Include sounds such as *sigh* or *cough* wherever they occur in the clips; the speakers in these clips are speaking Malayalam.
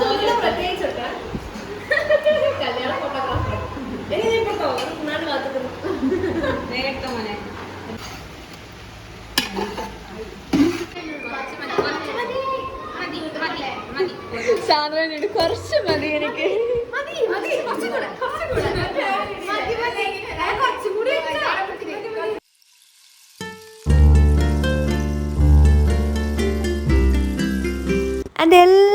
അതൊന്നും പ്രത്യേകിച്ച് കല്യാണ ഫോട്ടോഗ്രാഫർ നാട് കാത്തുക്കുന്നു നേരത്തെ മോനെ. സാന്ദ്രനോട് കുറച്ച് മതി എനിക്ക്.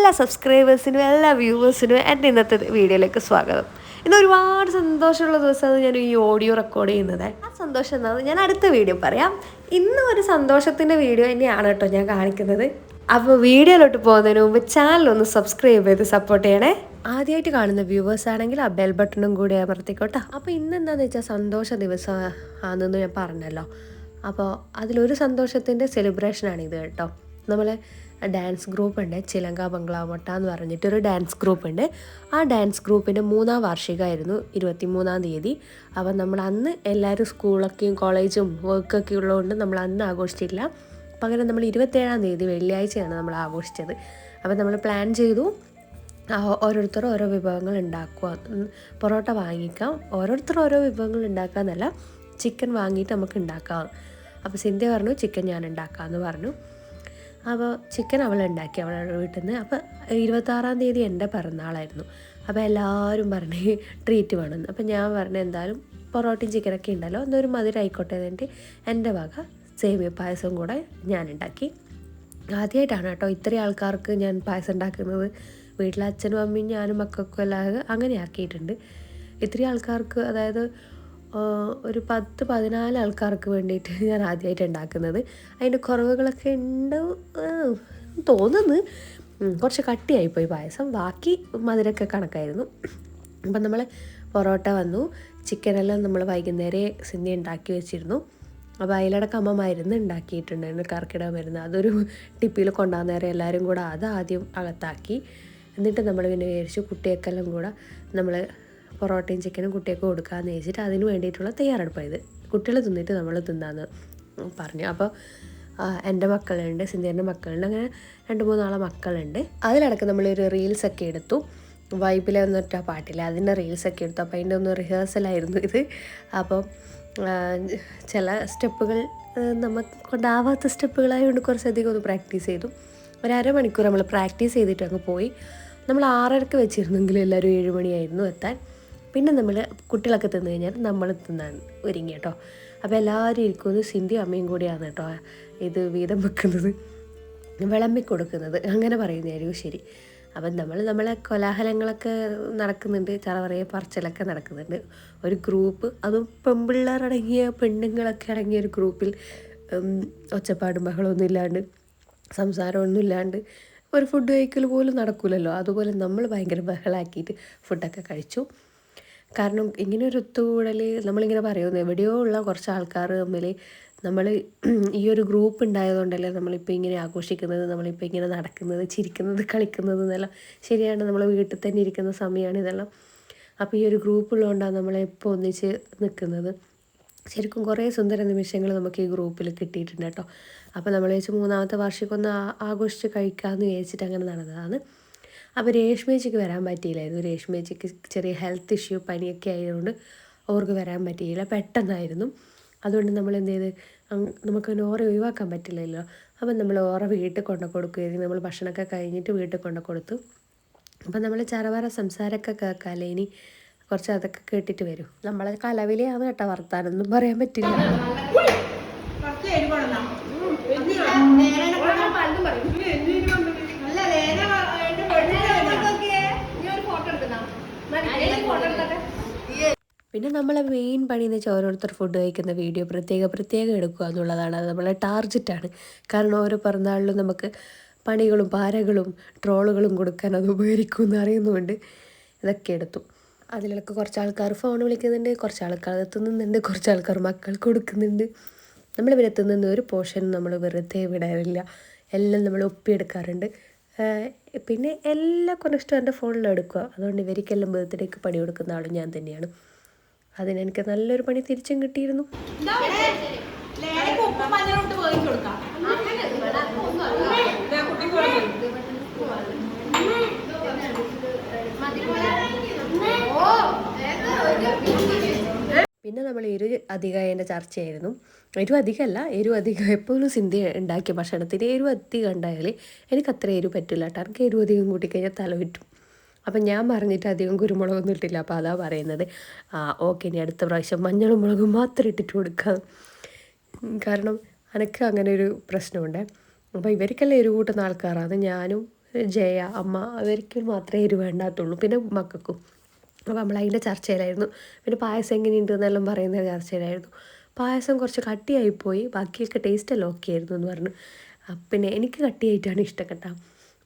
എല്ലാ സബ്സ്ക്രൈബേഴ്സിനും എല്ലാ വ്യൂവേഴ്സിനും എന്റെ ഇന്നത്തെ വീഡിയോയിലേക്ക് സ്വാഗതം. ഇന്ന് ഒരുപാട് സന്തോഷമുള്ള ദിവസമാണ് ഞാൻ ഈ ഓഡിയോ റെക്കോർഡ് ചെയ്യുന്നത്. ആ സന്തോഷം എന്താണെന്ന് ഞാൻ അടുത്ത വീഡിയോ പറയാം. ഇന്ന് ഒരു സന്തോഷത്തിന്റെ വീഡിയോ തന്നെയാണ് കേട്ടോ ഞാൻ കാണിക്കുന്നത്. അപ്പോൾ വീഡിയോയിലോട്ട് പോകുന്നതിന് മുമ്പ് ചാനൽ ഒന്ന് സബ്സ്ക്രൈബ് ചെയ്ത് സപ്പോർട്ട് ചെയ്യണേ. ആദ്യമായിട്ട് കാണുന്ന വ്യൂവേഴ്സ് ആണെങ്കിൽ ആ ബെൽ ബട്ടണും കൂടി അമർത്തിക്കോട്ടെ. അപ്പോൾ ഇന്ന് എന്താണെന്ന് വെച്ചാൽ സന്തോഷ ദിവസം ആണെന്ന് ഞാൻ പറഞ്ഞല്ലോ. അപ്പോൾ അതിലൊരു സന്തോഷത്തിന്റെ സെലിബ്രേഷനാണ് ഇത് കേട്ടോ. നമ്മൾ ഡാൻസ് ഗ്രൂപ്പ് ഉണ്ട് ചിലങ്ക ബംഗ്ലാവട്ട എന്ന് പറഞ്ഞിട്ടൊരു ഡാൻസ് ഗ്രൂപ്പ് ഉണ്ട് ആ ഡാൻസ് ഗ്രൂപ്പിന്റെ മൂന്നാം വാർഷികമായിരുന്നു ഇരുപത്തി മൂന്നാം തീയതി. അപ്പം നമ്മൾ അന്ന് എല്ലാവരും സ്കൂളൊക്കെയും കോളേജും വർക്കൊക്കെ ഉള്ളതുകൊണ്ട് നമ്മൾ അന്ന് ആഘോഷിച്ചില്ല പകരം നമ്മൾ ഇരുപത്തേഴാം തീയതി വെള്ളിയാഴ്ചയാണ് നമ്മൾ ആഘോഷിച്ചത്. അപ്പം നമ്മൾ പ്ലാൻ ചെയ്തു ഓരോരുത്തർ ഓരോ വിഭവങ്ങൾ ഉണ്ടാക്കുക. പൊറോട്ട വാങ്ങിക്കാം. ഓരോരുത്തർ ഓരോ വിഭവങ്ങൾ ഉണ്ടാക്കാമെന്നല്ല ചിക്കൻ വാങ്ങിയിട്ട് നമുക്ക് ഉണ്ടാക്കാം. അപ്പോൾ സിന്ധ്യ പറഞ്ഞു ചിക്കൻ ഞാൻ ഉണ്ടാക്കാമെന്ന് പറഞ്ഞു. അപ്പോൾ ചിക്കൻ അവൾ ഉണ്ടാക്കി അവളുടെ വീട്ടിൽ നിന്ന് അപ്പോൾ ഇരുപത്താറാം തീയതി എന്റെ പിറന്നാളായിരുന്നു. അപ്പോൾ എല്ലാവരും പറഞ്ഞ് ട്രീറ്റ് വേണമെന്ന് അപ്പോൾ ഞാൻ പറഞ്ഞു എന്തായാലും പൊറോട്ടയും ചിക്കനൊക്കെ ഉണ്ടല്ലോ എന്നൊരു മധുരം ആയിക്കോട്ടെ എന്നിട്ട് എന്റെ വക സേമിയ പായസവും കൂടെ ഞാൻ ഉണ്ടാക്കി. ആദ്യമായിട്ടാണ് കേട്ടോ ഇത്രയും ആൾക്കാർക്ക് ഞാൻ പായസം ഉണ്ടാക്കുന്നത്. വീട്ടിലെ അച്ഛനും അമ്മയും ഞാനും മക്കൾക്കും എല്ലാം അങ്ങനെ ആക്കിയിട്ടുണ്ട് ഇത്രയും ആൾക്കാർക്ക് അതായത് ഒരു പത്ത് പതിനാല് ആൾക്കാർക്ക് വേണ്ടിയിട്ട് ഞാൻ ആദ്യമായിട്ട് ഉണ്ടാക്കുന്നത്. അതിന്റെ കുറവുകളൊക്കെ ഉണ്ട് തോന്നുന്നു. കുറച്ച് കട്ടിയായിപ്പോയി പായസം. ബാക്കി മധുരമൊക്കെ കണക്കായിരുന്നു. അപ്പം നമ്മൾ പൊറോട്ട വന്നു. ചിക്കനെല്ലാം നമ്മൾ വൈകുന്നേരം സിന്ധി ഉണ്ടാക്കി വെച്ചിരുന്നു. അപ്പോൾ അതിലടക്കം അമ്മ മരുന്ന് ഉണ്ടാക്കിയിട്ടുണ്ടായിരുന്നു കർക്കിടക മരുന്ന്. അതൊരു ടിപ്പിയിൽ കൊണ്ടുവന്നേരം എല്ലാവരും കൂടെ അത് ആദ്യം അകത്താക്കി. എന്നിട്ട് നമ്മൾ പിന്നെ വിചാരിച്ചു കുട്ടിയൊക്കെല്ലാം കൂടെ നമ്മൾ പൊറോട്ടയും ചിക്കനും കുട്ടിയൊക്കെ കൊടുക്കാമെന്ന് വെച്ചിട്ട് അതിന് വേണ്ടിയിട്ടുള്ള തയ്യാറെടുപ്പായത് കുട്ടികൾ തിന്നിട്ട് നമ്മൾ തിന്നാന്ന് പറഞ്ഞു. അപ്പോൾ എന്റെ മക്കളുണ്ട് സിന്ധ്യന്റെ മക്കളുണ്ട് അങ്ങനെ രണ്ട് മൂന്നാളെ മക്കളുണ്ട്. അതിലടക്കം നമ്മളൊരു റീൽസൊക്കെ എടുത്തു. വൈബിലെ ഒന്നൊറ്റ പാട്ടില്ല അതിന്റെ റീൽസൊക്കെ എടുത്തു. അപ്പോൾ അതിന്റെ ഒന്ന് റിഹേഴ്സലായിരുന്നു ഇത്. അപ്പോൾ ചില സ്റ്റെപ്പുകൾ നമുക്ക് കൊണ്ടാവാത്ത സ്റ്റെപ്പുകളായതുകൊണ്ട് കുറച്ചധികം ഒന്ന് പ്രാക്ടീസ് ചെയ്തു. ഒരു അരമണിക്കൂർ നമ്മൾ പ്രാക്ടീസ് ചെയ്തിട്ട് അങ്ങ് പോയി. നമ്മൾ ആറരക്ക് വെച്ചിരുന്നെങ്കിൽ എല്ലാവരും ഏഴുമണിയായിരുന്നു എത്താൻ. പിന്നെ നമ്മൾ കുട്ടികളൊക്കെ തിന്നു കഴിഞ്ഞാൽ നമ്മൾ തിന്നാൻ ഒരുങ്ങി കേട്ടോ. അപ്പോൾ എല്ലാവരും ഇരിക്കുന്നത് സിന്ധി അമ്മയും കൂടിയാണ് കേട്ടോ ഇത് വീതം വെക്കുന്നത്. വിളമ്പി കൊടുക്കുന്നത്. അങ്ങനെ പറയുന്നതായിരിക്കും ശരി. അപ്പം നമ്മൾ നമ്മളെ കോലാഹലങ്ങളൊക്കെ നടക്കുന്നുണ്ട്. ചറവറയെ പറച്ചിലൊക്കെ നടക്കുന്നുണ്ട്. ഒരു ഗ്രൂപ്പ് അതും പെൺപിള്ളേരടങ്ങിയ പെണ്ണുങ്ങളൊക്കെ അടങ്ങിയ ഒരു ഗ്രൂപ്പിൽ ഒച്ചപ്പാടും ബഹളമൊന്നും ഇല്ലാണ്ട് സംസാരമൊന്നും ഇല്ലാണ്ട് ഒരു ഫുഡ് കഴിക്കൽ പോലും നടക്കില്ലല്ലോ അതുപോലെ നമ്മൾ ഭയങ്കര ബഹളാക്കിയിട്ട് ഫുഡൊക്കെ കഴിച്ചു. കാരണം ഇങ്ങനെ ഒരു ഒത്തുകൂടൽ നമ്മളിങ്ങനെ പറയുന്നു. എവിടെയോ ഉള്ള കുറച്ച് ആൾക്കാർ തമ്മിൽ നമ്മൾ ഈ ഒരു ഗ്രൂപ്പ് ഉണ്ടായതുകൊണ്ടല്ലേ നമ്മളിപ്പോൾ ഇങ്ങനെ ആഘോഷിക്കുന്നത് നമ്മളിപ്പോൾ ഇങ്ങനെ നടക്കുന്നത് ചിരിക്കുന്നത് കളിക്കുന്നത് എന്നെല്ലാം ശരിയാണ്. നമ്മൾ വീട്ടിൽ തന്നെ ഇരിക്കുന്ന സമയമാണ് ഇതെല്ലാം. അപ്പോൾ ഈ ഒരു ഗ്രൂപ്പ് ഉള്ളതുകൊണ്ടാണ് നമ്മളെപ്പോൾ ഒന്നിച്ച് നിൽക്കുന്നത് ശരിക്കും കുറേ സുന്ദര നിമിഷങ്ങൾ നമുക്ക് ഈ ഗ്രൂപ്പിൽ കിട്ടിയിട്ടുണ്ട് കേട്ടോ. അപ്പോൾ നമ്മൾ വെച്ച് മൂന്നാമത്തെ വാർഷികം ഒന്ന് ആ- ആഘോഷിച്ച് കഴിക്കാമെന്ന് വിചാരിച്ചിട്ട് അങ്ങനെ നടന്നതാണ്. അപ്പോൾ രേഷ്മേച്ചിക്ക് വരാൻ പറ്റിയില്ലായിരുന്നു രേഷ്മേച്ചിക്ക് ചെറിയ ഹെൽത്ത് ഇഷ്യൂ പനിയൊക്കെ ആയതുകൊണ്ട് അവർക്ക് വരാൻ പറ്റിയില്ല പെട്ടെന്നായിരുന്നു അതുകൊണ്ട് നമ്മൾ എന്ത് ചെയ്ത് നമുക്ക് ഓറ ഒഴിവാക്കാൻ പറ്റില്ലല്ലോ അപ്പം നമ്മൾ ഓറ വീട്ടിൽ കൊണ്ടു കൊടുക്കുകയായിരുന്നു നമ്മൾ ഭക്ഷണമൊക്കെ കഴിഞ്ഞിട്ട് വീട്ടിൽ കൊണ്ടു കൊടുത്തു അപ്പം നമ്മൾ ചറവറ സംസാരമൊക്കെ കേൾക്കാമല്ലേ ഇനി കുറച്ച് അതൊക്കെ കേട്ടിട്ട് വരും നമ്മൾ കലവിലെയാണ് കേട്ടോ വർത്താനൊന്നും പറയാൻ പറ്റില്ല പിന്നെ നമ്മളെ മെയിൻ പണി എന്ന് വെച്ചാൽ ഓരോരുത്തർ ഫുഡ് കഴിക്കുന്ന വീഡിയോ പ്രത്യേക പ്രത്യേകം എടുക്കുക എന്നുള്ളതാണ്. അത് നമ്മളെ ടാർജറ്റാണ് കാരണം ഓരോ പിറന്നാളിലും നമുക്ക് പണികളും പാരകളും ട്രോളുകളും കൊടുക്കാൻ അത് ഉപകരിക്കും എന്ന് അറിയുന്നുണ്ട് ഇതൊക്കെ എടുത്തു. അതിലൊക്കെ കുറച്ച് ആൾക്കാർ ഫോൺ വിളിക്കുന്നുണ്ട് കുറച്ച് ആൾക്കാർ എത്തുന്നുണ്ട് കുറച്ച് ആൾക്കാർ മക്കൾ കൊടുക്കുന്നുണ്ട്. നമ്മൾ ഇവരെ എത്തുന്ന ഒരു പോർഷൻ നമ്മൾ വെറുതെ വിടാറില്ല. എല്ലാം നമ്മൾ ഒപ്പിയെടുക്കാറുണ്ട്. പിന്നെ എല്ലാ കൊനസ്റ്റും എന്റെ ഫോണിൽ എടുക്കുക. അതുകൊണ്ട് ഇവർക്കെല്ലാം ബർത്ത്ഡേക്ക് പണി കൊടുക്കുന്ന ആളും ഞാൻ തന്നെയാണ്. അതിന് എനിക്ക് നല്ലൊരു പണി തിരിച്ചും കിട്ടിയിരുന്നു. പിന്നെ നമ്മൾ എരു അധികായന്റെ ചർച്ചയായിരുന്നു. എരു അധികമല്ല എരു അധികം എപ്പോഴും സിന്ധി ഉണ്ടാക്കിയ ഭക്ഷണത്തിന് എരു അധികം ഉണ്ടായാൽ എനിക്ക് അത്ര എരു പറ്റില്ല കേട്ടോ. എനിക്ക് എരു അധികം കൂട്ടിക്കഴിഞ്ഞാൽ തല പറ്റും അപ്പം ഞാൻ പറഞ്ഞിട്ട് അധികം കുരുമുളകൊന്നും ഇട്ടില്ല. അപ്പോൾ അതാ പറയുന്നത്. ഓക്കെ ഇനി അടുത്ത പ്രാവശ്യം മഞ്ഞളും മുളകും മാത്രം ഇട്ടിട്ട് കൊടുക്കാം. കാരണം എനിക്ക് അങ്ങനെ ഒരു പ്രശ്നമുണ്ട്. അപ്പോൾ ഇവർക്കെല്ലാം എരിവ് കൂട്ടുന്ന ആൾക്കാരാണ് ഞാനും ജയ അമ്മ അവർക്ക് മാത്രമേ എരിവ് വേണ്ടാത്തുള്ളൂ. പിന്നെ മക്കൾക്കും. അപ്പോൾ നമ്മൾ അതിന്റെ ചർച്ചയിലായിരുന്നു. പിന്നെ പായസം എങ്ങനെയുണ്ട് എന്നെല്ലാം പറയുന്ന ചർച്ചയിലായിരുന്നു. പായസം കുറച്ച് കട്ടിയായിപ്പോയി. ബാക്കിയൊക്കെ ടേസ്റ്റ് എല്ലാം ഓക്കെ ആയിരുന്നു എന്ന് പറഞ്ഞു. പിന്നെ എനിക്ക് കട്ടിയായിട്ടാണ് ഇഷ്ടം കേട്ടോ.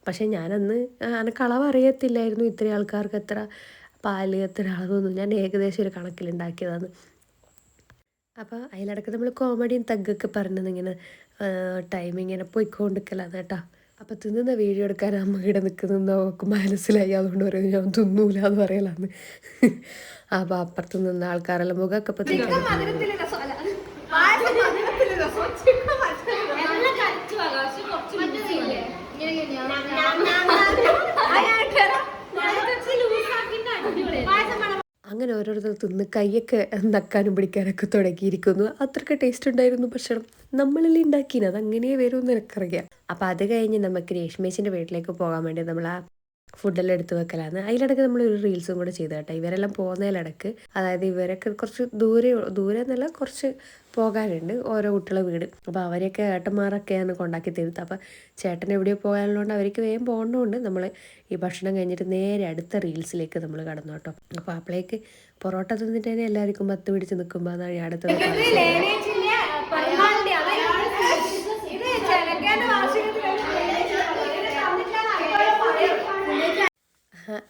പക്ഷേ ഞാനന്ന് എനിക്ക് അളവ് അറിയത്തില്ലായിരുന്നു ഇത്ര ആൾക്കാർക്ക് എത്ര പാൽ എത്ര അളവൊന്നും. ഞാൻ ഏകദേശം ഒരു കണക്കിലുണ്ടാക്കിയതാണ്. അപ്പോൾ അതിലിടക്ക് നമ്മൾ കോമഡിയും തഗ്ഗൊക്കെ പറഞ്ഞത് ഇങ്ങനെ ടൈം ഇങ്ങനെ പോയിക്കൊണ്ടിരിക്കലാണ് കേട്ടോ. അപ്പോൾ തിന്നുന്ന വീഡിയോ എടുക്കാൻ അമ്മ ഇവിടെ നിൽക്കുന്ന നോക്ക് മനസ്സിലായി. അതുകൊണ്ട് പറയുന്നത് ഞാൻ തിന്നൂല എന്ന് പറയലാന്ന് അപ്പോൾ അപ്പുറത്ത് നിന്ന ആൾക്കാരെല്ലാം മുഖമൊക്കെ ഇപ്പോൾ തിരിക്കണം മധുരത്തിലെ രസം അല്ല പായസം മധുരത്തിലെ രസം ചിക്കൻ മധുരത്തിലെ രസം. എല്ലാം കഴിച്ചു വാങ്ങാം പക്ഷെ കുറച്ച് മറ്റേതില്ലേ? ഇങ്ങനെ ഞാൻ അയാൾക്കറ. കുറച്ച് ലൂസാക്കിയിട്ട് അടിപൊളി പായസം വേണം അങ്ങനെ ഓരോരുത്തർ തിന്ന് കൈയൊക്കെ നക്കാനും പിടിക്കാനൊക്കെ തുടങ്ങിയിരിക്കുന്നു. അത്രയ്ക്ക് ടേസ്റ്റ് ഉണ്ടായിരുന്നു ഭക്ഷണം. നമ്മളിൽ ഉണ്ടാക്കിയത് അത് അങ്ങനെ വരുമെന്ന് എനിക്കറിയാം. അപ്പം അത് കഴിഞ്ഞ് നമുക്ക് രേഷ്മേശിന്റെ വീട്ടിലേക്ക് പോകാൻ വേണ്ടി നമ്മൾ ആ ഫുഡെല്ലാം എടുത്ത് വെക്കലാണ്. അതിലിടയ്ക്ക് നമ്മൾ ഒരു റീൽസും കൂടെ ചെയ്തു കേട്ടോ. ഇവരെല്ലാം പോകുന്നതിലിടക്ക് അതായത് ഇവരൊക്കെ കുറച്ച് ദൂരെ ദൂരെ എന്നല്ല കുറച്ച് പോകാനുണ്ട്. ഓരോ കുട്ടികളെ വീട്. അപ്പോൾ അവരെയൊക്കെ ഏട്ടന്മാരൊക്കെയാണ് കൊണ്ടാക്കി തരുന്നത്. അപ്പോൾ ചേട്ടൻ എവിടെയോ പോകാനുള്ളതുകൊണ്ട് അവർക്ക് വേഗം പോകേണ്ടതുകൊണ്ട് നമ്മൾ ഈ ഭക്ഷണം കഴിഞ്ഞിട്ട് നേരെ അടുത്ത റീൽസിലേക്ക് നമ്മൾ കടന്നു കേട്ടോ. അപ്പോൾ അപ്പോഴേക്ക് പൊറോട്ട തിന്നിട്ട് തന്നെ എല്ലാവർക്കും പത്ത് പിടിച്ച് നിൽക്കുമ്പോൾ അതാണ് അടുത്തത് *laughs*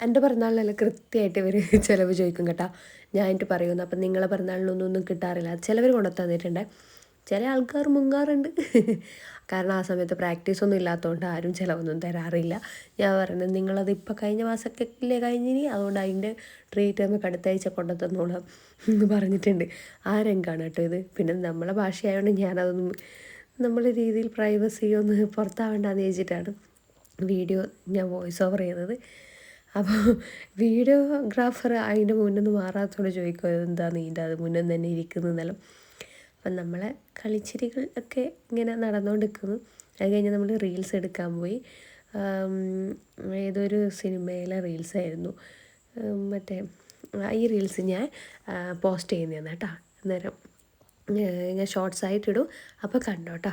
എന്റെ പിറന്നാളിനെല്ലാം കൃത്യമായിട്ട് ഇവർ *laughs* ചിലവ് ചോദിക്കും കേട്ടോ. ഞാൻ എന്നിട്ട് പറയുന്നു. അപ്പം നിങ്ങളെ പിറന്നാളിനൊന്നും ഒന്നും കിട്ടാറില്ല. ചിലവർ കൊണ്ടു തന്നിട്ടുണ്ട്. ചില ആൾക്കാർ മുങ്ങാറുണ്ട്. *laughs* കാരണം ആ സമയത്ത് പ്രാക്ടീസ് ഒന്നും ഇല്ലാത്തതുകൊണ്ട് ആരും ചിലവൊന്നും തരാറില്ല. ഞാൻ പറയുന്നത് നിങ്ങളത് ഇപ്പം കഴിഞ്ഞ മാസമൊക്കെ ഇല്ലേ കഴിഞ്ഞിനി? അതുകൊണ്ട് അതിന്റെ ട്രീറ്റ് നമുക്ക് അടുത്ത ആഴ്ച കൊണ്ടു തന്നോളാം. എന്ന് പറഞ്ഞിട്ടുണ്ട്. ആ രംഗമാണ് കേട്ടോ ഇത്. പിന്നെ നമ്മളെ ഭാഷയായതുകൊണ്ട് ഞാനതൊന്നും നമ്മളെ രീതിയിൽ പ്രൈവസി ഒന്ന് പുറത്താവേണ്ടെന്ന് ചോദിച്ചിട്ടാണ് വീഡിയോ ഞാൻ വോയിസ് ഓവർ ചെയ്തത് അപ്പോൾ വീഡിയോഗ്രാഫർ അതിന്റെ മുന്നിൽ നിന്ന് മാറാത്തോടെ ചോദിക്കുക എന്താ നീന്റെ അത് മുന്നിൽ തന്നെ ഇരിക്കുന്നതെന്നെല്ലാം അപ്പം നമ്മളെ കളിച്ചിരികൾ ഒക്കെ ഇങ്ങനെ നടന്നുകൊണ്ടിരിക്കുന്നു അത് കഴിഞ്ഞ് നമ്മൾ റീൽസ് എടുക്കാൻ പോയി. ഏതൊരു സിനിമയിലെ റീൽസ് ആയിരുന്നു. മറ്റേ ഈ റീൽസ് ഞാൻ പോസ്റ്റ് ചെയ്യുന്നതാണ് കേട്ടോ അന്നേരം ഞാൻ ഷോർട്സ് ആയിട്ടിടും അപ്പോൾ കണ്ടോട്ടോ.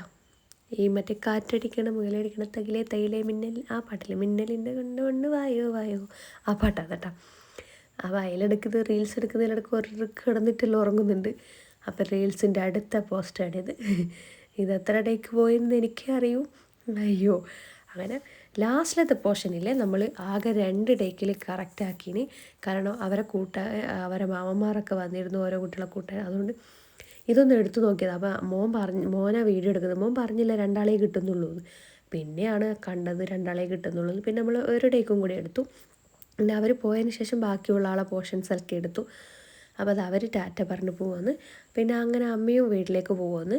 ഈ മറ്റേ കാറ്റടിക്കണ മുയലടിക്കണ തകിലേ തൈലേ മിന്നൽ ആ പാട്ടിൽ മിന്നലിന്റെ കൊണ്ട് കൊണ്ട് വായോ വായോ. ആ പാട്ടാണ് കേട്ടോ. അപ്പോൾ അതിലെടുക്കുന്നത് റീൽസ് എടുക്കുന്നതിലിടക്ക് ഒരു കിടന്നിട്ടെല്ലാം ഉറങ്ങുന്നുണ്ട്. അപ്പോൾ റീൽസിന്റെ അടുത്ത പോസ്റ്റാണിത് ഇത് എത്ര ഇടയ്ക്ക് പോയെന്ന് എനിക്കേ അറിയൂ അയ്യോ. അങ്ങനെ ലാസ്റ്റിലത്തെ പോർഷനില്ലേ നമ്മൾ ആകെ രണ്ട് ഡേക്കിൽ കറക്റ്റ് ആക്കിന്. കാരണം അവരെ കൂട്ട അവരെ മാമന്മാരൊക്കെ വന്നിരുന്നു ഓരോ കുട്ടികളെ കൂട്ടാൻ. അതുകൊണ്ട് ഇതൊന്ന് എടുത്തു നോക്കിയത്. അപ്പോൾ മോൻ പറഞ്ഞ് മോനാ വീഡിയോ എടുക്കുന്നത്. മോൻ പറഞ്ഞില്ല രണ്ടാളേ കിട്ടുന്നുള്ളൂ പിന്നെയാണ് കണ്ടത് രണ്ടാളേ കിട്ടുന്നുള്ളൂ. പിന്നെ നമ്മൾ ഒരു ഡേക്കും കൂടി എടുത്തു. പിന്നെ അവർ പോയതിന് ശേഷം ബാക്കിയുള്ള ആളെ പോർഷൻ സെലക്ട് എടുത്തു. അപ്പോൾ അത് അവർ ടാറ്റ പറഞ്ഞ് പോകുമെന്ന് പിന്നെ അങ്ങനെ അമ്മയും വീട്ടിലേക്ക് പോകുമെന്ന്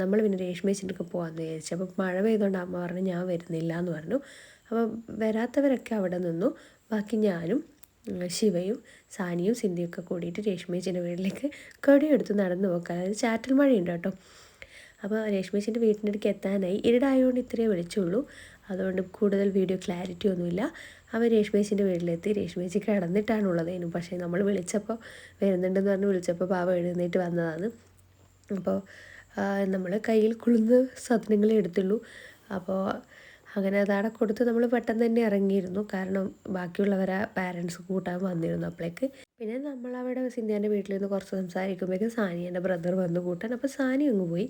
നമ്മൾ പിന്നെ രേഷ്മേച്ചിന്റെയൊക്കെ പോകാമെന്ന് വിചാരിച്ചു. അപ്പോൾ മഴ പെയ്തുകൊണ്ട് അമ്മ പറഞ്ഞു ഞാൻ വരുന്നില്ല എന്ന് പറഞ്ഞു. അപ്പോൾ വരാത്തവരൊക്കെ അവിടെ നിന്നു. ബാക്കി ഞാനും ശിവയും സാനിയും സിന്ധിയൊക്കെ കൂടിയിട്ട് രേഷ്മേച്ചിന്റെ വീട്ടിലേക്ക് കടിയെടുത്ത് നടന്നു പോക്കാം അതായത് ചാറ്റൽ മഴയുണ്ട് കേട്ടോ. അപ്പോൾ രേഷ്മേച്ചിന്റെ വീട്ടിന്റെ അടുക്ക് എത്താനായി. ഇരുടായതുകൊണ്ട് ഇത്രയേ വിളിച്ചുള്ളൂ. അതുകൊണ്ട് കൂടുതൽ വീഡിയോ ക്ലാരിറ്റി ഒന്നുമില്ല. അവർ രേഷ്മേച്ചിന്റെ വീട്ടിലെത്തി. രേഷ്മേച്ചി കിടന്നിട്ടാണുള്ളതേനു പക്ഷേ നമ്മൾ വിളിച്ചപ്പോൾ വരുന്നുണ്ടെന്ന് പറഞ്ഞ് വിളിച്ചപ്പോൾ പാവ എഴുന്നേറ്റ് വന്നതാണ്. അപ്പോൾ നമ്മൾ കയ്യിൽ കുളിർന്ന് സാധനങ്ങളെ എടുത്തുള്ളൂ. അപ്പോൾ അങ്ങനെ അതവിടെ കൊടുത്ത് നമ്മൾ പെട്ടെന്ന് തന്നെ ഇറങ്ങിയിരുന്നു. കാരണം ബാക്കിയുള്ളവരെ പാരൻസ് കൂട്ടാൻ വന്നിരുന്നു അപ്പോഴേക്ക് പിന്നെ നമ്മളവിടെ സിന്ധ്യാന്റെ വീട്ടിൽ നിന്ന് കുറച്ച് സംസാരിക്കുമ്പോഴേക്കും സാനി എന്റെ ബ്രദർ വന്ന് കൂട്ടാൻ. അപ്പോൾ സാനി അങ്ങ് പോയി.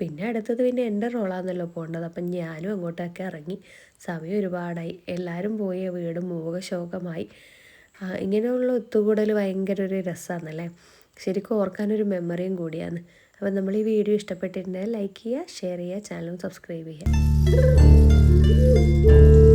പിന്നെ അടുത്തത് പിന്നെ എന്റെ റോളാന്നല്ലോ പോകേണ്ടത്. അപ്പം ഞാനും അങ്ങോട്ടൊക്കെ ഇറങ്ങി. സമയം ഒരുപാടായി. എല്ലാവരും പോയി. വീട് മൂകശോകമായി. ഇങ്ങനെയുള്ള ഒത്തുകൂടൽ ഭയങ്കര ഒരു രസമാണല്ലേ ശരിക്കും ഓർക്കാനൊരു മെമ്മറിയും കൂടിയാണ്. അപ്പം നമ്മൾ ഈ വീഡിയോ ഇഷ്ടപ്പെട്ടിട്ടുണ്ടെങ്കിൽ ലൈക്ക് ചെയ്യുക ഷെയർ ചെയ്യുക ചാനലും സബ്സ്ക്രൈബ് ചെയ്യുക. Thank you.